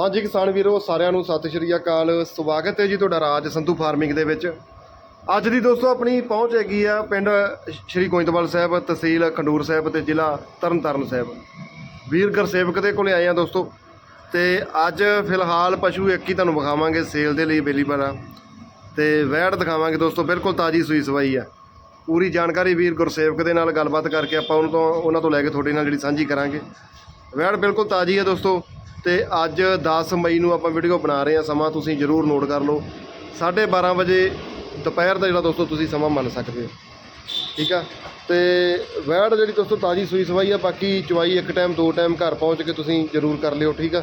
ਹਾਂਜੀ ਕਿਸਾਨ ਵੀਰੋ, ਸਾਰਿਆਂ ਨੂੰ ਸਤਿ ਸ਼੍ਰੀ ਅਕਾਲ। ਸਵਾਗਤ ਹੈ ਜੀ ਤੁਹਾਡਾ ਰਾਜ ਸੰਧੂ ਫਾਰਮਿੰਗ ਦੇ ਵਿੱਚ। ਅੱਜ ਦੀ ਦੋਸਤੋ ਆਪਣੀ ਪਹੁੰਚ ਹੈਗੀ ਆ ਪਿੰਡ ਸ਼੍ਰੀ ਗੋਇੰਦਵਾਲ ਸਾਹਿਬ, ਤਹਿਸੀਲ ਖੰਡੂਰ ਸਾਹਿਬ ਤੇ ਜ਼ਿਲ੍ਹਾ ਤਰਨਤਾਰਨ ਸਾਹਿਬ। ਵੀਰ ਗੁਰਸੇਵਕ ਦੇ ਕੋਲੇ ਆਏ ਆ ਦੋਸਤੋ। ਤੇ ਅੱਜ ਫਿਲਹਾਲ ਪਸ਼ੂ ਇੱਕ ਹੀ ਤੁਹਾਨੂੰ ਵਿਖਾਵਾਂਗੇ ਸੇਲ ਦੇ ਲਈ ਅਵੇਲੇਬਲ ਆ। ਤੇ ਵੈੜ ਦਿਖਾਵਾਂਗੇ ਦੋਸਤੋ, ਬਿਲਕੁਲ ਤਾਜੀ ਸੂਈ ਸਵਾਈ ਆ। ਪੂਰੀ ਜਾਣਕਾਰੀ ਵੀਰ ਗੁਰਸੇਵਕ ਦੇ ਨਾਲ ਗੱਲਬਾਤ ਕਰਕੇ ਆਪਾਂ ਉਹਨਾਂ ਤੋਂ ਉਹਨਾਂ ਤੋਂ ਲੈ ਕੇ ਤੁਹਾਡੇ ਨਾਲ ਜਿਹੜੀ ਸਾਂਝੀ ਕਰਾਂਗੇ। ਵੈੜ ਬਿਲਕੁਲ ਤਾਜੀ ਹੈ ਦੋਸਤੋ। ਤੇ ਅੱਜ 10 ਮਈ ਨੂੰ ਆਪਾਂ ਵੀਡੀਓ ਬਣਾ ਰਹੇ ਹਾਂ। ਸਮਾਂ ਤੁਸੀਂ ਜਰੂਰ ਨੋਟ ਕਰ ਲਓ। 12:30 ਵਜੇ ਦੁਪਹਿਰ ਦਾ ਜਿਹੜਾ ਦੋਸਤੋ ਤੁਸੀਂ ਸਮਾਂ ਮੰਨ ਸਕਦੇ ਹੋ। ਠੀਕ ਆ? ਤੇ ਵੈੜ ਜਿਹੜੀ ਦੋਸਤੋ ਤਾਜੀ ਸੂਈ ਸਵਾਈ ਆ, ਬਾਕੀ ਚਵਾਈ ਇੱਕ ਟਾਈਮ ਦੋ ਟਾਈਮ ਘਰ ਪਹੁੰਚ ਕੇ ਤੁਸੀਂ ਜਰੂਰ ਕਰ ਲਿਓ, ਠੀਕ ਆ?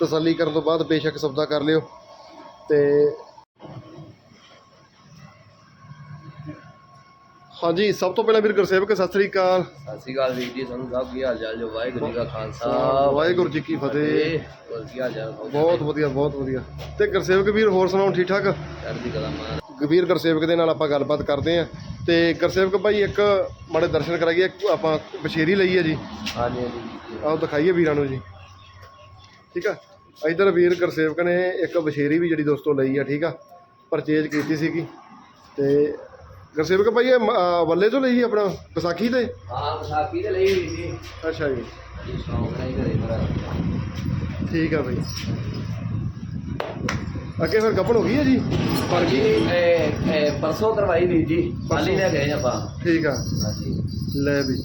ਤਸੱਲੀ ਕਰਨ ਤੋਂ ਬਾਅਦ ਬੇਸ਼ੱਕ ਸੌਦਾ ਕਰ ਲਿਓ। ਤੇ ਹਾਂਜੀ ਸਭ ਤੋਂ ਪਹਿਲਾਂ ਵੀਰ ਗੁਰਸੇਵਕ ਸਤਿ ਸ੍ਰੀ ਅਕਾਲ। ਸਤਿ ਸ਼੍ਰੀ ਅਕਾਲ ਵੀਰ ਜੀ ਸਾਨੂੰ ਸਭ ਕੀ ਹਾਲ ਚਾਲ ਜੋ ਵਾਹਿਗੁਰੂ ਜੀ ਕਾ ਖਾਲਸਾ ਵਾਹਿਗੁਰੂ ਜੀ ਕੀ ਫਤਿਹ। ਹੋਰ ਕੀ ਹਾਲ ਚਾਲ? ਬਹੁਤ ਵਧੀਆ ਬਹੁਤ ਵਧੀਆ। ਤੇ ਗੁਰਸੇਵਕ ਵੀਰ ਹੋਰ ਸੁਣਾਓ ਠੀਕ ਠਾਕ? ਚੜ੍ਹਦੀ ਕਲਾ ਮਾਰ ਗਵੀਰ ਗੁਰਸੇਵਕ ਦੇ ਨਾਲ ਆਪਾਂ ਗੱਲਬਾਤ ਕਰਦੇ ਆਂ ਤੇ ਗੁਰਸੇਵਕ ਭਾਈ ਇੱਕ ਮਾੜੇ ਦਰਸ਼ਨ ਕਰਾਈਏ ਆਪਾਂ ਬਸ਼ੇਰੀ ਲਈ ਹੈ ਜੀ। ਹਾਂਜੀ ਹਾਂਜੀ। ਆਓ ਦਿਖਾਈਏ ਵੀਰਾਂ ਨੂੰ ਜੀ। ਠੀਕ ਆ? ਇਧਰ ਵੀਰ ਗੁਰਸੇਵਕ ਨੇ ਇੱਕ ਬਸ਼ੇਰੀ ਵੀ ਜਿਹੜੀ ਦੋਸਤੋ ਲਈ ਆ ਠੀਕ ਆ? ਪਰਚੇਜ ਕੀਤੀ ਸੀਗੀ। ਤੇ ਗੁਰਸੇਵਕ ਭਾਈ ਇਹ ਮ- ਅਹ ਵੱਲੇ ਤੋਂ ਲਈ ਆਪਣਾ? ਵਿਸਾਖੀ ਤੇ? ਹਾਂ ਵਿਸਾਖੀ ਤੇ ਲਈ ਜੀ ਅੱਛਾ ਜੀ। ਸ਼ੌਂਕ ਮੇਰਾ ਠੀਕ ਆ ਭਾਈ। ਅੱਗੇ ਫਿਰ ਗੱਪਣ ਹੋ ਗਈ ਹੈ ਜੀ? ਪਰ ਜੀ ਇਹ ਇਹ ਪਰਸੋਂ ਕਰਵਾਈ ਵੀਰ ਜੀ। ਖਾਲੀ ਲੈ ਗਏ ਆਪਾਂ। ਠੀਕ ਆ। ਹਾਂਜੀ। ਲੈ ਵੀ।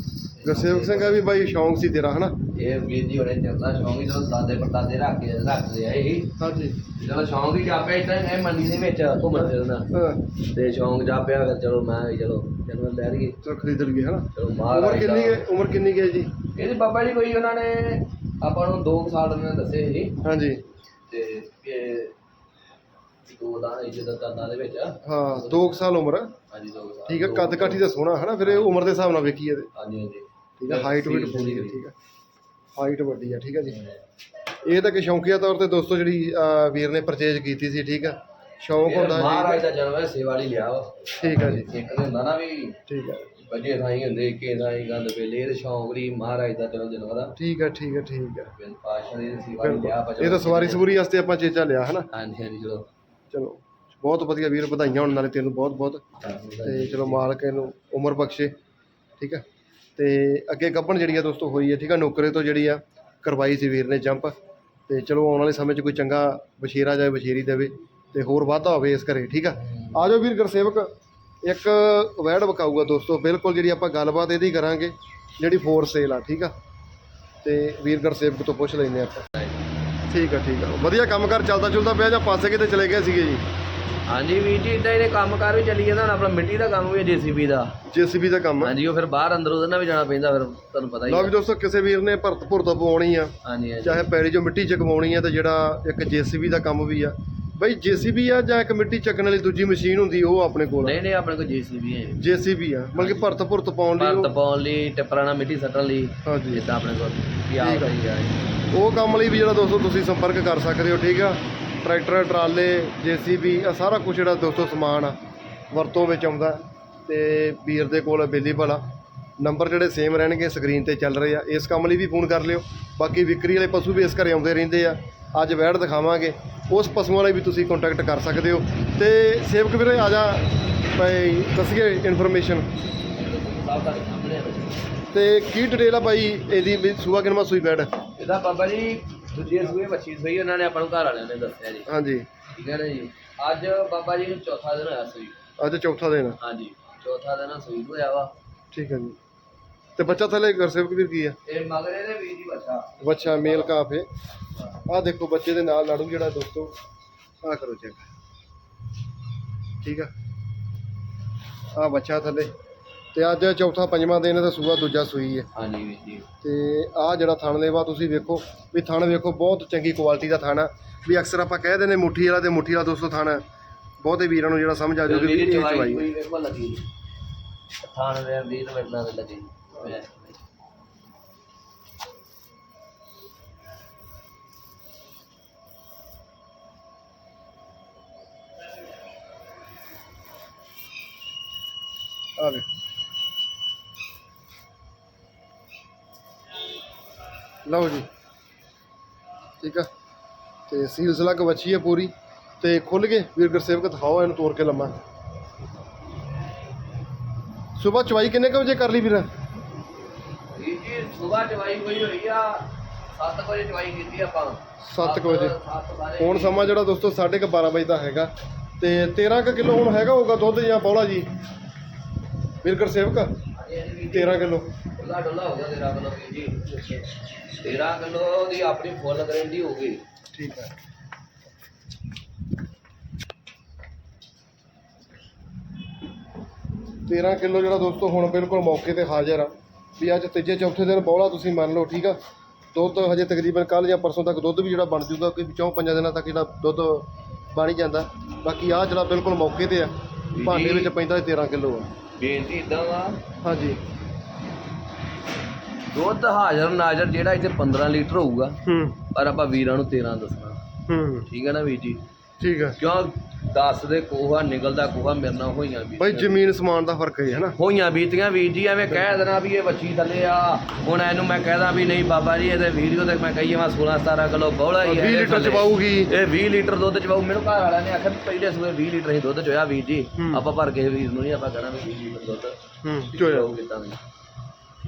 ਗੁਰਸੇਵਕ ਸਿੰਘ ਆ ਵੀ ਬਾਈ ਸ਼ੌਂਕ ਸੀ ਤੇਰਾ ਹਨਾ? ਇਹ ਵੀਰ ਜੀ ਹੋਰੇ ਚੱਲਦਾ ਸ਼ੌਂਕ ਹੀ ਜਦੋਂ ਦਾਦੇ ਪੜਦਾਦੇ ਰੱਖ ਕੇ ਰੱਖਦੇ ਆ ਇਹ। ਹਾਂਜੀ। ਜਦੋਂ ਸ਼ੌਂਕ ਹੀ ਜਾਪਿਆ ਇਦਾਂ ਇਹ ਮੰਡੀ ਦੇ ਵਿੱਚ ਘੁੰਮਣ ਫਿਰਨਾ ਹਾਂ। ਤੇ ਸ਼ੌਂਕ ਜਾਪਿਆ ਫਿਰ ਚਲੋ ਮੈਂ ਵੀ ਚਲੋ ਜਨਮ ਲੈ ਲਈਏ ਚਲੋ ਖਰੀਦ ਲਈਏ ਹਨਾ? ਚਲੋ ਉਮਰ ਕਿੰਨੀ ਦਾ- ਹੈ? ਉਮਰ ਕਿੰਨੀ ਹੈ ਜੀ? ਇਹਦੇ ਬਾਬਾ ਜੀ ਕੋਈ ਉਹਨਾਂ ਨੇ ਆਪਾਂ ਨੂੰ 2 ਸਾਲ ਨੇ ਦੱਸੇ ਸੀ। ਹਾਂਜੀ। ਤੇ ਇਹ ਦੋ ਦਾ ਇੱਜ਼ਤ ਕਰਨਾ ਦੇ ਵਿੱਚ। ਹਾਂ 2 ਸਾਲ ਉਮਰ। ਹਾਂਜੀ 2 ਸਾਲ। ਠੀਕ ਹੈ ਕੱਦ ਕਾਠੀ ਦਾ ਸੋਹਣਾ ਹਨਾ? ਫਿਰ ਇਹ ਉਮਰ ਦੇ ਹਿਸਾਬ ਨਾਲ ਵੇਖੀਏ ਹਾਂਜੀ ਹਾਂਜੀ। ਠੀਕ ਹੈ? ਹਾਈਟ ਵੀਟ ਪੂਰੀ ਹੈ ਠੀਕ ਹੈ। ਹਾਈਟ ਵੱਡੀ ਆ ਠੀਕ ਹੈ ਜੀ। ਇਹ ਤਾਂ ਕਿ ਸ਼ੌਂਕੀਆ ਤੌਰ ਤੇ ਦੋਸਤੋ ਜਿਹੜੀ ਵੀਰ ਨੇ ਪਰਚੇਜ ਕੀਤੀ ਸੀ ਠੀਕ ਆ ਸ਼ੌਂਕ ਹੁੰਦਾ ਮਹਾਰਾਜ ਜੀ ਦਾ ਜਨਮ ਹੈ ਸੇਵਾ ਲਈ ਲਿਆ ਵਾ। ਠੀਕ ਹੈ ਜੀ। ਇੱਕ ਤੇ ਹੁੰਦਾ ਨਾ ਵੀ ਠੀਕ ਹੈ। ਬੱਜੇ ਥਾਈ ਹੁੰਦੇ ਕੇ ਥਾਈ ਗੰਦ ਵੇਲੇ ਇਹ ਸ਼ੌਂਕ ਲਈ ਮਹਾਰਾਜ ਦਾ ਜਨਮ ਜਨਮ ਦਾ। ਠੀਕ ਹੈ ਠੀਕ ਹੈ ਠੀਕ ਹੈ। ਬਿਲ ਪਾਸ਼ਾ ਦੀ ਸੇਵਾ ਲਈ ਲਿਆ ਇਹ ਤਾਂ ਸਵਾਰੀ ਸਵੂਰੀ ਵਾਸਤੇ ਆਪਾਂ ਚੇਚਾ ਲਿਆ ਹਨਾ? ਹਾਂਜੀ ਹਾਂਜੀ ਚਲੋ। ਚਲੋ ਬਹੁਤ ਵਧੀਆ ਵੀਰ ਵਧਾਈਆਂ ਹੋਣ ਨਾਲੇ ਤੈਨੂੰ ਬਹੁਤ ਬਹੁਤ। ਤੇ ਚਲੋ ਮਾਲਕ ਇਹਨੂੰ ਉਮਰ ਬਖਸ਼ੇ ਠੀਕ ਹੈ। ਤੇ ਅੱਗੇ ਗੱਭਣ ਜਿਹੜੀ ਆ ਦੋਸਤੋ ਹੋਈ ਹੈ ਠੀਕ ਆ, ਨੌਕਰੇ ਤੋਂ ਜਿਹੜੀ ਆ ਕਰਵਾਈ ਸੀ ਵੀਰ ਨੇ ਜੰਪ। ਤੇ ਚਲੋ ਆਉਣ ਵਾਲੇ ਸਮੇਂ 'ਚ ਕੋਈ ਚੰਗਾ ਬਸ਼ੀਰਾ ਜਾਏ, ਬਸ਼ੀਰੀ ਦੇਵੇ ਤੇ ਹੋਰ ਵਾਧਾ ਹੋਵੇ ਇਸ ਘਰੇ, ਠੀਕ ਆ? ਆ ਜਾਓ ਵੀਰ ਗੁਰਸੇਵਕ, ਇੱਕ ਵੈੜ ਵਿਕਾਊਗਾ ਦੋਸਤੋ, ਬਿਲਕੁਲ ਜਿਹੜੀ ਆਪਾਂ ਗੱਲਬਾਤ ਇਹਦੀ ਕਰਾਂਗੇ, ਜਿਹੜੀ ਫੋਰ ਸੇਲ ਆ, ਠੀਕ ਆ? ਤੇ ਵੀਰ ਗੁਰਸੇਵਕ ਤੋਂ ਪੁੱਛ ਲੈਂਦੇ ਆਪਾਂ। ਠੀਕ ਆ ਠੀਕ ਆ। ਵਧੀਆ ਕੰਮ ਕਰ ਚੱਲਦਾ ਚੁਲਦਾ ਪਿਆ ਜਾਂ ਪਾਸੇ ਕਿਤੇ ਚਲੇ ਗਏ ਸੀਗੇ ਜੀ? ਹਾਂਜੀ ਵੀਰ ਜੀ ਇਦਾਂ ਇਹਦੇ ਕੰਮਕਾਰ ਵੀ ਚੱਲੀ ਜਾਂਦਾ ਹੁਣ ਆਪਣਾ ਮਿੱਟੀ ਦਾ ਕੰਮ ਵੀ ਹੈ ਜੀਸੀਬੀ ਦਾ। ਜੀਸੀਬੀ ਦਾ ਕੰਮ। ਹਾਂਜੀ ਉਹ ਫਿਰ ਬਾਹਰ ਅੰਦਰ ਉਹਦੇ ਨਾਲ ਵੀ ਜਾਣਾ ਪੈਂਦਾ ਫਿਰ ਤੁਹਾਨੂੰ ਪਤਾ ਹੀ ਲਓ ਹੈ। ਵੀ ਦੋਸਤੋ ਕਿਸੇ ਵੀਰ ਨੇ ਭਰਤ ਭੁਰਤ ਪਵਾਉਣੀ ਆ ਹਾਂਜੀ ਹਾਂਜੀ। ਚਾਹੇ ਪੈੜੀ ਚੋਂ ਮਿੱਟੀ ਚਕਵਾਉਣੀ ਆ ਤੇ ਜਿਹੜਾ ਇੱਕ ਜੀਸੀਬੀ ਦਾ ਕੰਮ ਵੀ ਆ। ਬਈ ਜੀਸੀਬੀ ਆ ਜਾਂ ਇੱਕ ਮਿੱਟੀ ਚੱਕਣ ਵਾਲੀ ਦੂਜੀ ਮਸ਼ੀਨ ਹੁੰਦੀ ਉਹ ਆਪਣੇ ਕੋਲ ਨਹੀਂ ਨਹੀਂ ਆਪਣੇ ਕੋਲ ਜੀਸੀਬੀ ਹੈ ਜੀਸੀਬੀ ਆ ਮਤਲਬ ਕਿ ਭਰਤ ਭੁਰਤ ਪਾਉਣ ਲਈ ਭਰਤ ਪਾਉਣ ਲਈ ਟਿੱਪਰਾਂ ਨਾਲ ਮਿੱਟੀ ਸੱਟਣ ਲਈ ਹਾਂਜੀ। ਜਿੱਦਾਂ ਆਪਣੇ ਕੋਲ। ਵੀ ਠੀਕ ਆ। ਆ। ਉਹ ਕੰਮ ਲਈ ਵੀ ਜਿਹੜਾ ਦੋਸਤੋ ਤੁਸੀਂ ਸੰਪਰਕ ਕਰ ਸਕਦੇ ਹੋ ਠੀਕ ਆ? ਟਰੈਕਟਰ, ਟਰਾਲੇ, ਜੀਸੀਬੀ ਆ ਸਾਰਾ ਕੁਝ ਜਿਹੜਾ ਦੋਸਤੋ ਸਮਾਨ ਆ, ਵਰਤੋਂ ਵਿੱਚ ਆਉਂਦਾ ਤੇ ਵੀਰ ਦੇ ਕੋਲ ਅਵੇਲੇਬਲ ਆ। ਨੰਬਰ ਜਿਹੜੇ ਸੇਮ ਰਹਿਣਗੇ ਸਕਰੀਨ ਤੇ ਚੱਲ ਰਹੇ ਆ। ਇਸ ਕੰਮ ਲਈ ਵੀ ਫੋਨ ਕਰ ਲਿਓ। ਬਾਕੀ ਵਿਕਰੀ ਵਾਲੇ ਪਸ਼ੂ ਵੀ ਇਸ ਘਰੇ ਆਉਂਦੇ ਰਹਿੰਦੇ ਆ। ਅੱਜ ਵੈੜ ਦਿਖਾਵਾਂਗੇ। ਉਸ ਪਸ਼ੂਆਂ ਵਾਲੇ ਵੀ ਤੁਸੀਂ ਕੰਟੈਕਟ ਕਰ ਸਕਦੇ ਹੋ। ਤੇ ਸੇਵਕ ਵੀਰੇ, ਆ ਜਾ। ਭਾਈ, ਦੱਸੀਏ ਇਨਫੋਰਮੇਸ਼ਨ ਸਭ ਤੇ ਕੀ ਡਿਟੇਲ ਆ ਭਾਈ? ਇਹਦੀ ਵੀ ਸੂਆ ਕਿਨਮਾ ਸੂਈ ਵੈੜ ਇਹਦਾ ਬਾਬਾ ਜੀ ਦੂਜੇ ਸੂਏ ਬੱਚੀ ਸੂਈ ਉਹਨਾਂ ਨੇ ਆਪਾਂ ਨੂੰ ਘਰ ਵਾਲਿਆਂ ਨੇ ਦੱਸਿਆ ਜੀ। ਹਾਂਜੀ। ਠੀਕ ਹੈ ਨਾ ਜੀ? ਅੱਜ ਬਾਬਾ ਜੀ ਨੂੰ ਚੌਥਾ ਦਿਨ ਹੋਇਆ ਸੂਈ ਅੱਜ ਚੌਥਾ ਦਿਨ। ਆ ਹਾਂਜੀ ਚੌਥਾ ਦਿਨ ਸੂਈ ਨੂੰ ਹੋਇਆ ਵਾ। ਠੀਕ ਹੈ ਜੀ। ਤੇ ਬੱਚਾ ਥੱਲੇ ਗੁਰਸੇਵਕ ਵੀਰ ਕੀ ਆ? ਤੇ ਮਗਰੇ ਦੇ ਵੀਰ ਦੀ ਬੱਚਾ। ਬੱਚਾ ਮੇਲ ਕਾਫ ਹੈ ਆਹ ਦੇਖੋ ਬੱਚੇ ਦੇ ਨਾਲ ਲਾੜੂ ਜਿਹੜਾ ਦੋਸਤੋ ਆਹ ਕਰੋ ਚੈੱਕ ਠੀਕ ਆ? ਆਹ ਬੱਚਾ ਥੱਲੇ। ਤੇ ਅੱਜ ਚੌਥਾ ਪੰਜਵਾਂ ਦਿਨ ਤੇ ਸੂਆ ਦੂਜਾ ਸੂਈ ਹੈ। ਹਾਂਜੀ ਵੀਰ ਜੀ। ਤੇ ਆਹ ਜਿਹੜਾ ਥਣ ਲੇਵਾ ਤੁਸੀਂ ਵੇਖੋ ਵੀ ਥਣ ਵੇਖੋ ਬਹੁਤ ਚੰਗੀ ਕੁਆਲਿਟੀ ਦਾ ਥਣ ਆ। ਵੀ ਅਕਸਰ ਆਪਾਂ ਕਹਿ ਦਿੰਦੇ ਮੁੱਠੀ ਵਾਲਾ ਤੇ ਮੁੱਠੀ ਵਾਲਾ ਦੋਸਤੋ ਥਣ। ਬਹੁਤੇ ਵੀਰਾਂ ਨੂੰ ਜਿਹੜਾ ਸਮਝ ਆ ਜਾਊਗੀ ਵੀ ਇਹ ਚਵਾਈ ਹੈ। ਕੋਈ ਵੇਖੋ ਲੱਗੀ ਥਾਣ ਦੇ ਵੀਰ ਮਿੰਟਾਂ ਦੇ ਲੱਗੀ ਵੇ ਲਓ ਜੀ। ਠੀਕ ਆ। ਤੇ ਸੀਲ ਸਲੱਗ ਵੱਛੀ ਹੈ ਪੂਰੀ। ਤੇ ਖੁੱਲ ਕੇ ਵੀਰ ਗੁਰਸੇਵਕ ਦਿਖਾਓ ਇਹਨੂੰ ਤੋੜ ਕੇ ਲੰਮਾ। ਸਵੇਰ ਚਵਾਈ ਕਿੰਨੇ ਕੁ ਵਜੇ ਕਰ ਲਈ ਵੀਰ? ਵੀਰ ਜੀ ਸਵੇਰ ਚਵਾਈ ਹੋਈ ਹੋਈ ਆ। 7 ਵਜੇ ਚਵਾਈ ਕੀਤੀ ਆਪਾਂ। ਸੱਤ ਕੁ ਵਜੇ। ਸੱਤ ਬਾਰੇ। ਹੁਣ ਸਮਾਂ ਜਿਹੜਾ ਦੋਸਤੋ 12:30 ਵਜੇ ਦਾ ਹੈਗਾ। ਤੇ 13 ਕੁ ਕਿਲੋ ਹੁਣ ਹੈਗਾ ਹੋਊਗਾ ਦੁੱਧ ਜਾਂ ਬੌਲਾ ਜੀ? ਵੀਰ ਗੁਰਸੇਵਕ ਹਾਂਜੀ, ਹਾਂਜੀ ਵੀਰ ਜੀ। 13 ਕਿਲੋ। ਡੁੱਲਾ ਡੁੱਲਾ ਹੋ ਗਿਆ 13 ਕਿਲੋ ਵੀਰ ਜੀ? 13 ਕਿਲੋ ਦੀ ਆਪਣੀ ਫੁੱਲ ਗਰੰਟੀ ਹੋਊਗੀ ਠੀਕ ਹੈ। ਤੇਰਾਂ ਕਿਲੋ ਜਿਹੜਾ ਦੋਸਤੋ ਹੁਣ ਬਿਲਕੁਲ ਮੌਕੇ ਤੇ ਹਾਜ਼ਰ ਆ। ਵੀ ਅੱਜ ਤੀਜੇ ਚੌਥੇ ਦਿਨ ਬੌਲਾ ਤੁਸੀਂ ਮੰਨ ਲਓ ਠੀਕ ਆ? ਦੁੱਧ ਹਜੇ ਤਕਰੀਬਨ ਕੱਲ ਜਾਂ ਪਰਸੋਂ ਤੱਕ ਦੁੱਧ ਵੀ ਜਿਹੜਾ ਬਣ ਜੂਗਾ ਕਿ ਚੌਂ ਪੰਜਾਂ ਦਿਨਾਂ ਤੱਕ ਜਿਹੜਾ ਦੁੱਧ ਬਣ ਹੀ ਜਾਂਦਾ। ਬਾਕੀ ਆ ਜਿਹੜਾ ਬਿਲਕੁਲ ਮੌਕੇ ਤੇ ਆ ਭਾਂਡੇ ਵਿੱਚ ਪੈਂਦਾ 13 ਕਿਲੋ ਆ। ਬੇਨਤੀ ਇਦਾਂ ਵਾ ਹਾਂਜੀ। ਦੁੱਧ ਹਾਜ਼ਰ ਨਾਜ਼ਰ ਜਿਹੜਾ ਇੱਥੇ 15 ਲੀਟਰ ਹੋਊਗਾ ਹੂੰ। ਪਰ ਆਪਾਂ ਵੀਰਾਂ ਨੂੰ 13 ਦੱਸਣਾ। ਹੂੰ। ਠੀਕ ਹੈ ਨਾ ਵੀਰ ਜੀ? ਠੀਕ ਆ ਕਿਉਂ? 10 ਦੇ ਕੋਹਾ ਨਿਕਲਦਾ ਕੋਹਾ ਮੇਰੇ ਨਾਲ ਹੋਈਆਂ ਬਈ ਬੀਤੀਆਂ ਜ਼ਮੀਨ ਸਮਾਨ ਦਾ ਫ਼ਰਕ ਹੈ ਹਨਾ? ਹੋਈਆਂ ਬੀਤੀਆਂ ਵੀਰ ਜੀ ਐਵੇਂ ਕਹਿ ਦੇਣਾ ਵੀ ਇਹ ਵੱਛੀ ਥੱਲੇ ਆ। ਹੁਣ ਇਹਨੂੰ ਮੈਂ ਕਹਿਦਾ ਵੀ ਨਹੀਂ ਬਾਬਾ ਜੀ ਇਹਦੇ ਵੀਡੀਓ ਤੇ ਮੈਂ ਕਹੀਏ ਮੈਂ 16 17 ਕਿਲੋ ਬੌਲਾ ਹੀ 20 ਹੈ ਇਹਦੇ ਲੀਟਰ ਥੱਲੇ। ਚਵਾਊਗੀ ਇਹ 20 ਲੀਟਰ ਦੁੱਧ ਚਵਾਉ ਮੈਨੂੰ ਘਰ ਵਾਲਿਆਂ ਨੇ ਆਖਿਆ ਵੀ ਪਹਿਲੇ ਸਵੇਰ 20 ਲੀਟਰ ਹੀ ਦੁੱਧ ਚੋਇਆ ਵੀਰ ਜੀ। ਹੂੰ। ਆਪਾਂ ਭਰ ਕੇ ਵੀਰ ਨੂੰ ਨਹੀਂ ਆਪਾਂ ਕਹਿਣਾ ਵੀ 20 ਲੀਟਰ ਦੁੱਧ ਹੂੰ ਚੋਇਆ। ਚੋਇਆ। ਕਿਦਾਂ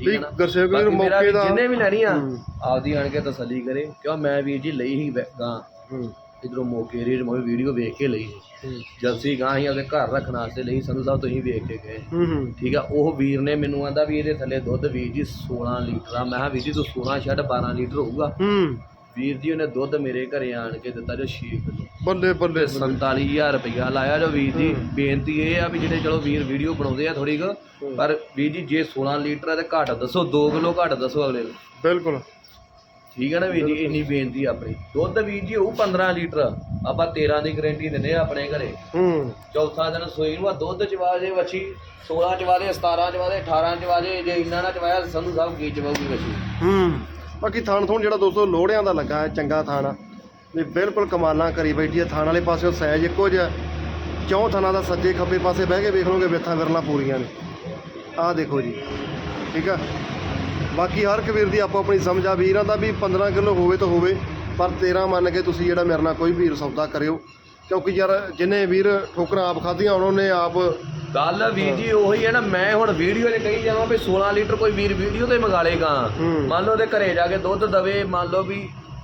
ਵੀ ਹੈ ਨਾ? ਗੁਰਸੇਵਕ ਵੀਰ ਬਾਕੀ ਮੇਰਾ ਮੌਕੇ ਦਾ ਜਿੰਨੇ ਵੀ ਲੈਣੀ ਆ ਹੂੰ। ਆਪਦੀ ਆਣ ਕੇ ਤਸੱਲੀ ਕਰੇ ਕਿਉਂ ਮੈਂ ਵੀਰ ਜੀ ਲਈ ਹੀ ਗਾਂ। ਹੂੰ। ਇਧਰੋਂ ਮੋਕੇ 'ਚ ਮੈਂ ਵੀਡੀਓ ਵੇਖ ਕੇ ਲਈ। ਹੂੰ। ਜਲਸੀ ਗਾਂ ਹੀ ਉਹਦੇ ਘਰ ਰੱਖਣ ਵਾਸਤੇ ਲਈ ਸੰਧੂ ਸਾਹਿਬ ਤੁਸੀਂ ਵੇਖ ਕੇ ਗਏ। ਹੂੰ ਹੂੰ। ਠੀਕ ਆ ਉਹ ਵੀਰ ਨੇ ਮੈਨੂੰ ਆਂਦਾ ਵੀ ਇਹਦੇ ਥੱਲੇ ਦੁੱਧ ਵੀਰ ਜੀ 16 ਲੀਟਰ। ਆ ਮੈਂ ਕਿਹਾ ਵੀਰ ਜੀ ਤੂੰ 16 ਛੱਡ 12 ਲੀਟਰ ਹੋਊਗਾ। ਹੂੰ। ਵੀਰ ਜੀ ਉਹਨੇ ਦੁੱਧ ਮੇਰੇ ਘਰੇ ਆਣ ਕੇ ਦਿੱਤਾ ਜੋ 6 ਕਿਲੋ। ਬੱਲੇ ਬੱਲੇ ਤੇ 47000 ਰੁਪਇਆ ਲਾਇਆ ਜੋ ਵੀਰ ਜੀ। ਬੇਨਤੀ ਇਹ ਆ ਵੀ ਜਿਹੜੇ ਚਲੋ ਵੀਰ ਵੀਡੀਓ ਬਣਾਉਂਦੇ ਆ ਥੋੜੀ ਕੁ। ਪਰ ਵੀਰ ਜੀ ਜੇ 16 ਲੀਟਰ ਆ ਤੇ ਘੱਟ ਦੱਸੋ 2 ਕਿਲੋ ਘੱਟ ਦੱਸੋ ਅਗਲੇ ਨੂੰ। ਬਿਲਕੁਲ। ਠੀਕ ਹੈ ਨਾ ਵੀਰ ਜੀ ਇੰਨੀ ਬੇਨਤੀ ਆਪਣੀ। ਦੁੱਧ ਵੀਰ ਜੀ ਹੋਊ 15 ਲੀਟਰ ਆਪਾਂ 13 ਦੀ ਗਾਰੰਟੀ ਦਿੰਦੇ ਆ ਆਪਣੇ ਘਰੇ। ਹੂੰ। ਚੌਥਾ ਦਿਨ ਸੋਈ ਨੂੰ ਆ ਦੁੱਧ ਚਵਾ ਜੇ ਵੱਛੀ 16 ਚਵਾ ਦੇ 17 ਚਵਾ ਦੇ 18 ਚਵਾ ਦੇ ਜੇ ਇੰਨਾ ਨਾ ਚਵਾਇਆ ਸੰਧੂ ਸਾਹਿਬ ਕੀ ਚਵਾਉਗੀ ਵੱਛੀ? ਹੂੰ। ਬਾਕੀ ਥਾਣ ਥੋਣ ਜਿਹੜਾ ਦੋਸਤੋ ਲੋੜਿਆਂ ਦਾ ਲੱਗਾ ਹੈ, ਚੰਗਾ ਥਾਣ ਆ। ਵੀ ਬਿਲਕੁਲ ਕਮਾਲਾਂ ਕਰੀ ਬੈਠੀ ਹੈ ਥਾਣ ਵਾਲੇ ਪਾਸੇ ਸਹਿਜ ਇੱਕੋ ਜਿਹਾ। ਚੌਂ ਥਾਣਾ ਦਾ ਸੱਜੇ ਖੱਬੇ ਪਾਸੇ ਬਹਿ ਕੇ ਵੇਖ ਲਓਗੇ, ਵੇਥਾਂ ਵਿਰਲਾਂ ਪੂਰੀਆਂ ਨੇ। ਆਹ ਦੇਖੋ ਜੀ, ਠੀਕ ਆ? ਬਾਕੀ ਹਰ ਇੱਕ ਵੀਰ ਦੀ ਆਪੋ ਆਪਣੀ ਸਮਝ ਆ। ਵੀਰਾਂ ਦਾ ਵੀ 15 ਕਿਲੋ ਹੋਵੇ ਤਾਂ ਹੋਵੇ, ਪਰ 13 ਮੰਨ ਕੇ ਤੁਸੀਂ ਜਿਹੜਾ ਮੇਰੇ ਨਾਲ ਕੋਈ ਵੀਰ ਸੌਦਾ ਕਰਿਓ। ਕਿਉਂਕਿ ਯਾਰ ਜਿਹਨੇ ਵੀਰ ਠੋਕਰਾਂ ਆਪ ਖਾਧੀਆਂ ਉਹਨਾਂ ਨੇ ਆਪ ਗੱਲ ਵੀਰ ਜੀ ਉਹੀ ਹੈ ਨਾ ਮੈਂ ਹੁਣ ਵੀਡੀਓ 'ਚ ਕਹੀ ਜਾਵਾਂ ਵੀ 16 ਲੀਟਰ ਕੋਈ ਵੀਰ ਵੀਡੀਓ ਤੇ ਮੰਗਾ ਲੇਗਾ। ਮੰਨ ਲਓ ਉਹਦੇ ਘਰੇ ਜਾ ਕੇ ਦੁੱਧ ਦਵੇ ਮੰਨ ਲਓ ਵੀ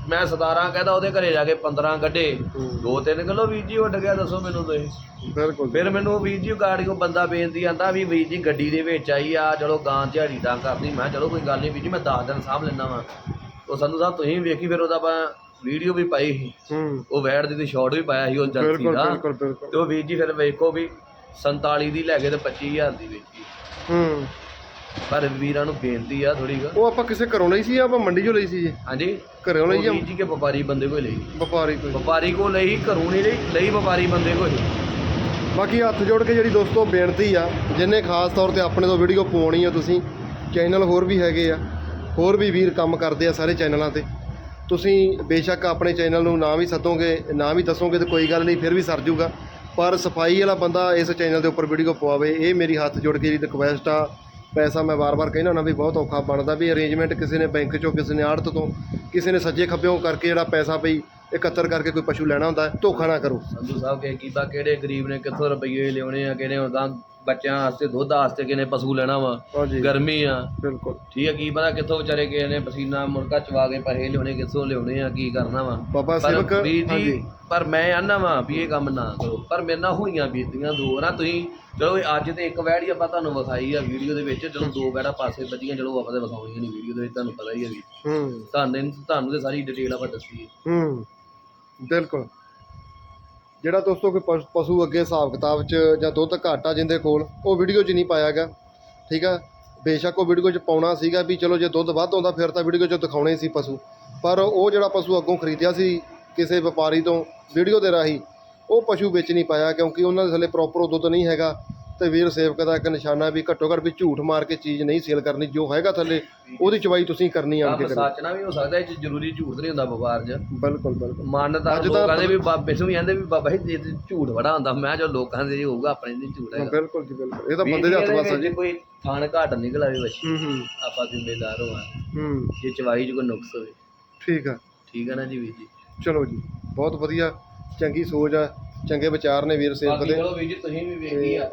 ਮੈਂ 17 ਕਹਿੰਦਾ ਉਹਦੇ ਘਰੇ ਜਾ ਕੇ 15 ਕੱਢੇ। ਹੂੰ। 2-3 ਕਿਲੋ ਵੀਰ ਜੀ ਉੱਡ ਗਿਆ ਦੱਸੋ ਮੈਨੂੰ ਤੁਸੀਂ। ਬਿਲਕੁਲ। ਫਿਰ ਮੈਨੂੰ ਵੀਰ ਜੀ ਗਾੜੀਓ ਬੰਦਾ ਬੇਨਤੀ ਆਂਦਾ ਵੀ ਵੀਰ ਜੀ ਗੱਡੀ ਦੇ ਵਿੱਚ ਆਈ ਆ ਚਲੋ ਗਾਂ ਝਾੜੀ ਤਾਂ ਕਰਦੀ ਮੈਂ ਚਲੋ ਕੋਈ ਗੱਲ ਨਹੀਂ ਵੀਰ ਜੀ ਮੈਂ 10 ਦਿਨ ਸਾਂਭ ਲੈਂਦਾ ਵਾਂ। ਉਹ ਸੰਧੂ ਸਾਹਿਬ ਤੁਸੀਂ ਵੇਖੀ ਫਿਰ ਉਹਦਾ ਆਪਾਂ ਵੀਡੀਓ ਵੀ ਪਾਈ ਸੀ। ਹੂੰ। ਉਹ ਵੈੜ ਦੀ ਤੇ ਸ਼ਾਰਟ ਵੀ ਪਾਇਆ ਸੀ ਉਹ ਬਿਲਕੁਲ ਦਾ ਬਿਲਕੁਲ ਬਿਲਕੁਲ। ਤੇ ਉਹ ਵੀਰ ਜੀ ਫਿਰ ਵੇਖੋ ਵੀ 47 ਦੀ ਲੈ ਕੇ ਤੇ 25000 ਦੀ ਵੇਚੀ। ਹੂੰ। ਪਰ ਵੀਰਾਂ ਨੂੰ ਬੇਨਤੀ ਆ ਥੋੜੀ ਗਾ ਉਹ ਆਪਾਂ ਕਿਸੇ ਘਰੋਂ ਲਈ ਸੀ ਜਾਂ ਆਪਾਂ ਮੰਡੀ ਚੋਂ ਲਈ ਸੀ ਜੀ? ਹਾਂਜੀ। ਘਰੋਂ ਲਈ ਜਾਂ ਵੀਰ ਜੀ ਕੇ ਵਪਾਰੀ ਬੰਦੇ ਕੋਲ ਲਈ। ਵਪਾਰੀ ਕੋਈ ਵਪਾਰੀ ਕੋਲ ਲਈ ਘਰੋਂ ਨਹੀਂ ਲਈ ਲਈ ਵਪਾਰੀ ਬੰਦੇ ਕੋਲ ਹੀ। ਬਾਕੀ ਹੱਥ ਜੋੜ ਕੇ ਜਿਹੜੀ ਦੋਸਤੋ ਬੇਨਤੀ ਆ ਜਿੰਨੇ ਖਾਸ ਤੌਰ ਤੇ ਆਪਣੇ ਤੋਂ ਵੀਡੀਓ ਪਾਉਣੀ ਆ ਤੁਸੀਂ ਚੈਨਲ ਹੋਰ ਵੀ ਹੈਗੇ ਆ। ਹੋਰ ਵੀ ਵੀਰ ਕੰਮ ਕਰਦੇ ਆ ਸਾਰੇ ਚੈਨਲਾਂ ਤੇ। ਤੁਸੀਂ ਬੇਸ਼ੱਕ ਆਪਣੇ ਚੈਨਲ ਨੂੰ ਨਾ ਵੀ ਸੱਦੋਗੇ, ਨਾ ਵੀ ਦੱਸੋਗੇ ਤਾਂ ਕੋਈ ਗੱਲ ਨਹੀਂ, ਫਿਰ ਵੀ ਸਰ ਜੂਗਾ। ਪਰ ਸਫ਼ਾਈ ਵਾਲਾ ਬੰਦਾ ਇਸ ਚੈਨਲ ਦੇ ਉੱਪਰ ਵੀਡੀਓ ਪਵਾਵੇ, ਇਹ ਮੇਰੀ ਹੱਥ ਜੋੜ ਕੇ ਜਿਹੜੀ ਰਿਕੁਐਸਟ ਆ। ਪੈਸਾ ਮੈਂ ਵਾਰ-ਵਾਰ ਕਹਿੰਦਾ ਹੁੰਦਾ ਵੀ ਬਹੁਤ ਔਖਾ ਬਣਦਾ ਵੀ ਅਰੇਂਜਮੈਂਟ ਕਿਸੇ ਨੇ ਬੈਂਕ ਚੋਂ, ਕਿਸੇ ਨੇ ਆੜਤ ਤੋਂ, ਕਿਸੇ ਨੇ ਸੱਜੇ ਖੱਬਿਓਂ ਕਰਕੇ ਜਿਹੜਾ ਪੈਸਾ ਪਈ ਇਕੱਤਰ ਕਰਕੇ ਕੋਈ ਪਸ਼ੂ ਲੈਣਾ ਹੁੰਦਾ, ਧੋਖਾ ਨਾ ਕਰੋ। ਸੰਧੂ ਸਾਹਿਬ, ਕੇ ਕੀਪਾ ਕਿਹੜੇ ਗਰੀਬ ਨੇ, ਕਿੱਥੋਂ ਰੁਪਈਏ ਲਿਆਉਣੇ ਆ, ਕਿਹੜੇ ਹੁੰਦਾ ਬੱਚਿਆਂ ਵਾਸਤੇ ਦੁੱਧ ਵਾਸਤੇ ਕਿਹਨੇ ਪਸ਼ੂ ਲੈਣਾ ਵਾ? ਹਾਂਜੀ। ਗਰਮੀ ਆ। ਬਿਲਕੁਲ। ਠੀਕ ਹੈ ਕੀ ਪਤਾ ਕਿੱਥੋਂ ਵਿਚਾਰੇ ਕਿਸੇ ਨੇ ਪਸੀਨਾ ਮੁਰਗਾ ਚਵਾ ਕੇ ਪੈਸੇ ਲਿਆਉਣੇ ਕਿੱਥੋਂ ਲਿਆਉਣੇ ਆ ਕੀ ਕਰਨਾ ਵਾ। ਬਾਬਾ ਪਰ ਸੇਵਕ ਵੀਰ ਹਾਂਜੀ। ਜੀ ਪਰ ਮੈਂ ਆਨਾ ਵਾਂ ਵੀ ਇਹ ਕੰਮ ਨਾ ਕਰੋ। ਪਰ ਮੇਰੇ ਨਾਲ ਹੋਈਆਂ ਬੀਤੀਆਂ ਦੋ ਨਾ ਤੁਸੀਂ ਚਲੋ ਇਹ ਅੱਜ ਤੇ ਇੱਕ ਵੈੜੀ ਆਪਾਂ ਤੁਹਾਨੂੰ ਵਿਖਾਈ ਆ ਵੀਡੀਓ ਦੇ ਵਿੱਚ ਚਲੋ ਦੋ ਵੈੜਾ ਪਾਸੇ ਬੱਜੀਆਂ ਚਲੋ ਆਪਾਂ ਤੇ ਵਿਖਾਉਣੀਆਂ ਨਹੀਂ ਵੀਡੀਓ ਦੇ ਵਿੱਚ ਤੁਹਾਨੂੰ ਪਤਾ ਹੀ ਆ ਵੀ। ਹੂੰ। ਤੁਹਾਨੂੰ ਤੁਹਾਨੂੰ ਤੇ ਸਾਰੀ ਡਿਟੇਲ ਆਪਾਂ ਦੱਸੀ ਹੈ ਹੂੰ। ਬਿਲਕੁਲ। ਜਿਹੜਾ ਦੋਸਤੋ ਕੋਈ ਪਸ਼ੂ ਅੱਗੇ ਹਿਸਾਬ ਕਿਤਾਬ 'ਚ ਜਾਂ ਦੁੱਧ ਘਾਟਾ ਜਿੰਦੇ ਕੋਲ, ਉਹ ਵੀਡੀਓ 'ਚ ਨਹੀਂ ਪਾਇਆ ਗਿਆ। ਠੀਕ ਆ? ਬੇਸ਼ੱਕ ਉਹ ਵੀਡੀਓ 'ਚ ਪਾਉਣਾ ਸੀਗਾ ਵੀ ਚਲੋ ਜੇ ਦੁੱਧ ਵੱਧ ਆਉਂਦਾ ਫਿਰ ਤਾਂ ਵੀਡੀਓ 'ਚ ਦਿਖਾਉਣੇ ਸੀ ਪਸ਼ੂ। ਪਰ ਉਹ ਜਿਹੜਾ ਪਸ਼ੂ ਅੱਗੋਂ ਖਰੀਦਿਆ ਸੀ ਕਿਸੇ ਵਪਾਰੀ ਤੋਂ ਵੀਡੀਓ ਦੇ ਰਾਹੀਂ, ਉਹ ਪਸ਼ੂ ਵਿੱਚ ਨਹੀਂ ਪਾਇਆ ਕਿਉਂਕਿ ਉਹਨਾਂ ਦੇ ਥੱਲੇ ਪ੍ਰੋਪਰ ਉਹ ਦੁੱਧ ਨਹੀਂ ਹੈਗਾ। ਤੇ ਵੀਰ ਸੇਵਕ ਦਾ ਇੱਕ ਨਿਸ਼ਾਨਾ ਵੀ ਘੱਟੋ ਘੱਟ ਵੀ ਝੂਠ ਮਾਰ ਕੇ ਚੀਜ਼ ਨਹੀਂ ਸੇਲ ਕਰਨੀ ਜੋ ਹੈਗਾ ਥੱਲੇ ਉਹਦੀ ਚਵਾਈ ਤੁਸੀਂ ਕਰਨੀ ਆਣ ਕੇ ਆਪ ਕਰਨੀ ਸੱਚ ਨਾ ਵੀ ਹੋ ਸਕਦਾ ਇਹ 'ਚ ਜ਼ਰੂਰੀ ਝੂਠ ਨਹੀਂ ਹੁੰਦਾ ਵਪਾਰ 'ਚ। ਬਿਲਕੁਲ ਬਿਲਕੁਲ। ਮਨ ਤਾਂ ਅੱਜ ਤਾਂ ਲੋਕਾਂ ਦੇ ਵੀ ਬਾਬੇ ਨੂੰ ਵੀ ਕਹਿੰਦੇ ਵੀ ਬਾਬਾ ਜੀ ਇਹ ਤੇ ਝੂਠ ਬੜਾ ਹੁੰਦਾ। ਮੈਂ ਜੋ ਲੋਕਾਂ ਦੇ ਜੀ ਹੋਊਗਾ ਆਪਣੇ ਦੇ ਝੂਠ ਹਾਂ, ਹੈਗਾ। ਬਿਲਕੁਲ ਜੀ ਬਿਲਕੁਲ। ਇਹ ਤਾਂ ਵੀਰ ਬੰਦੇ ਦੇ ਹੱਥ ਇਹਦੇ ਵਾਸਾ ਵਿੱਚ ਜੀ। ਕੋਈ ਥਾਣ ਘਾਟ ਨਿਕਲ ਆਵੇ ਬੱਚੀ ਹੂੰ ਹੂੰ। ਆਪਾਂ ਜ਼ਿੰਮੇਦਾਰ ਹੋਵਾਂ। ਹੂੰ। ਜੇ ਚਵਾਈ 'ਚ ਕੋਈ ਨੁਕਸ ਹੋਵੇ। ਠੀਕ ਆ। ਠੀਕ ਹੈ ਨਾ ਜੀ ਵੀਰ ਜੀ। ਚਲੋ ਜੀ ਬਹੁਤ ਵਧੀਆ। ਚੰਗੀ ਸੋਚ ਆ। ਚੰਗੇ ਵਿਚਾਰ ਨੇ ਵੀਰ ਸੇਵਕ ਬਾਕੀ ਦੇ। ਚਲੋ ਵੀਰ ਜੀ ਤੁਸੀਂ ਵੀ ਵੇਖੀ ਆ।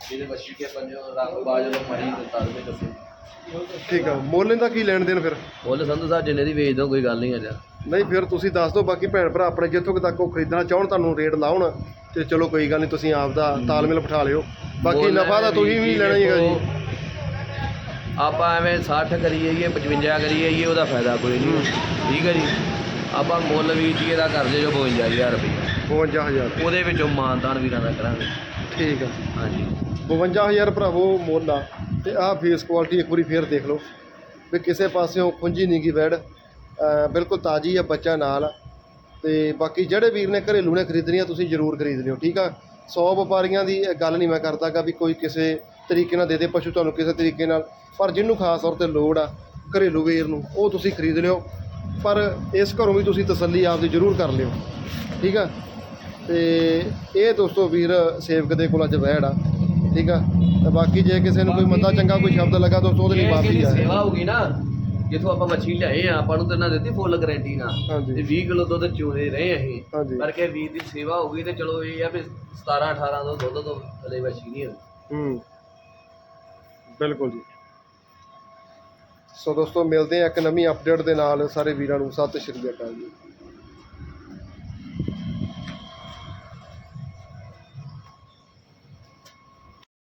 ਜਿਹਦੇ ਬੱਚੀ ਕੇ ਪੰਜੋ ਰੱਖ ਬਾਜ ਲੋ ਮਰੀ ਤੇ ਤਰ ਕੇ ਦੱਸੋ ਠੀਕ ਆ ਮੁੱਲ ਇਹਦਾ ਕੀ ਲੈਣ ਦੇਣ ਫਿਰ? ਬੋਲ ਸੰਧੂ ਸਾਹਿਬ ਜਿੰਨੇ ਦੀ ਵੇਚ ਦੋ ਕੋਈ ਗੱਲ ਨਹੀਂ ਅਜਾ ਨਹੀਂ ਫਿਰ ਤੁਸੀਂ ਦੱਸ ਦਿਓ ਬਾਕੀ ਭੈਣ ਭਰਾ ਆਪਣੇ ਜਿੱਥੋਂ ਤੱਕ ਉਹ ਖਰੀਦਣਾ ਚਾਹਣ ਤੁਹਾਨੂੰ ਰੇਟ ਲਾਉਣ ਤੇ ਚਲੋ ਕੋਈ ਗੱਲ ਨਹੀਂ ਤੁਸੀਂ ਆਪ ਦਾ ਤਾਲਮੇਲ ਬਿਠਾ ਲਿਓ। ਬਾਕੀ ਨਫਾ ਤਾਂ ਤੁਸੀਂ ਵੀ ਲੈਣਾ ਹੀ ਹੈਗਾ ਜੀ। ਆਪਾਂ ਐਵੇਂ 60 ਕਰੀਏ ਇਹ 55 ਕਰੀਏ ਇਹ ਉਹਦਾ ਫਾਇਦਾ ਕੋਈ ਨਹੀਂ। ਠੀਕ ਹੈ ਜੀ? ਆਪਾਂ ਮੁੱਲ ਵੀ ਜੀ ਇਹਦਾ ਕਰ ਲਿਓ 52000 ਰੁਪਏ 52000 ਉਹਦੇ ਵਿੱਚੋਂ ਮਾਨਦਾਨ ਵੀਰਾਂ ਦਾ ਕਰਾਂਗੇ। ਠੀਕ ਆ। ਹਾਂਜੀ। 52000 ਭਰਾਵੋ, ਮੁੱਲ ਆ। ਤੇ ਆਹ ਫੇਸ ਕੁਆਲਿਟੀ ਇੱਕ ਵਾਰੀ ਫੇਰ ਦੇਖ ਲਓ। ਵੀ ਕਿਸੇ ਪਾਸਿਓਂ ਖੁੰਝੀ ਨਹੀਂ ਗੀ ਵੈੜ ਬਿਲਕੁਲ ਤਾਜ਼ੀ ਆ, ਬੱਚਾ ਨਾਲ। ਆ। ਤੇ ਬਾਕੀ ਜਿਹੜੇ ਵੀਰ ਨੇ ਘਰੇਲੂ ਨੇ ਖਰੀਦਣੀ ਆ ਤੁਸੀਂ ਜ਼ਰੂਰ ਖਰੀਦ ਲਿਓ, ਠੀਕ ਆ? 100 ਵਪਾਰੀਆਂ ਦੀ ਗੱਲ ਨਹੀਂ ਮੈਂ ਕਰਦਾਗਾ ਵੀ ਕੋਈ ਕਿਸੇ ਤਰੀਕੇ ਨਾਲ ਦੇ ਦੇ ਪਸ਼ੂ ਤੁਹਾਨੂੰ ਕਿਸੇ ਤਰੀਕੇ ਨਾਲ। ਪਰ ਜਿਹਨੂੰ ਖਾਸ ਤੌਰ ਤੇ ਲੋੜ ਆ ਘਰੇਲੂ ਵੀਰ ਨੂੰ, ਉਹ ਤੁਸੀਂ ਖਰੀਦ ਲਿਓ। ਪਰ ਇਸ ਘਰੋਂ ਵੀ ਤੁਸੀਂ ਤਸੱਲੀ ਆਪਦੀ ਜ਼ਰੂਰ ਕਰ ਲਿਓ, ਠੀਕ ਆ? ਤੇ ਇਹ ਦੋਸਤੋ ਵੀਰ ਸੇਵਕ ਦੇ ਕੋਲ ਅੱਜ ਵੈੜ ਆ। ਠੀਕ ਆ? ਤੇ ਬਾਕੀ ਜੇ ਕਿਸੇ ਨੂੰ ਕੋਈ ਮੰਦਾ ਚੰਗਾ ਕੋਈ ਸ਼ਬਦ ਲੱਗਾ ਦੋਸਤੋ ਉਹਦੇ ਲਈ ਮਾਫੀ ਆ ਸੇਵਾ ਹੋਗੀ ਨਾ ਜਿੱਥੋਂ ਆਪਾਂ ਮੱਛੀ ਲਿਆਏ ਆ ਆਪਾਂ ਨੂੰ ਤਾਂ ਨਾ ਦਿੱਤੀ ਫੁੱਲ ਗਾਰੰਟੀ ਨਾ ਹਾਂਜੀ। ਤੇ 20 ਕਿਲੋ ਦੁੱਧ ਚੋਦੇ ਰਹੇ ਅਸੀਂ। ਪਰ ਕਿ 20 ਦੀ ਸੇਵਾ ਹੋ ਗਈ ਤੇ ਚਲੋ ਇਹ ਆ ਵੀ 17 18 ਤੋਂ ਦੁੱਧ ਤੋਂ ਥੱਲੇ ਮੱਛੀ ਨਹੀਂ ਹੂੰ। ਬਿਲਕੁਲ ਜੀ। ਸੋ ਦੋਸਤੋ ਮਿਲਦੇ ਆ ਇੱਕ ਨਵੀਂ ਅਪਡੇਟ ਦੇ ਨਾਲ। ਸਾਰੇ ਵੀਰਾਂ ਨੂੰ ਸਤਿ ਸ਼੍ਰੀ ਅਕਾਲ ਜੀ।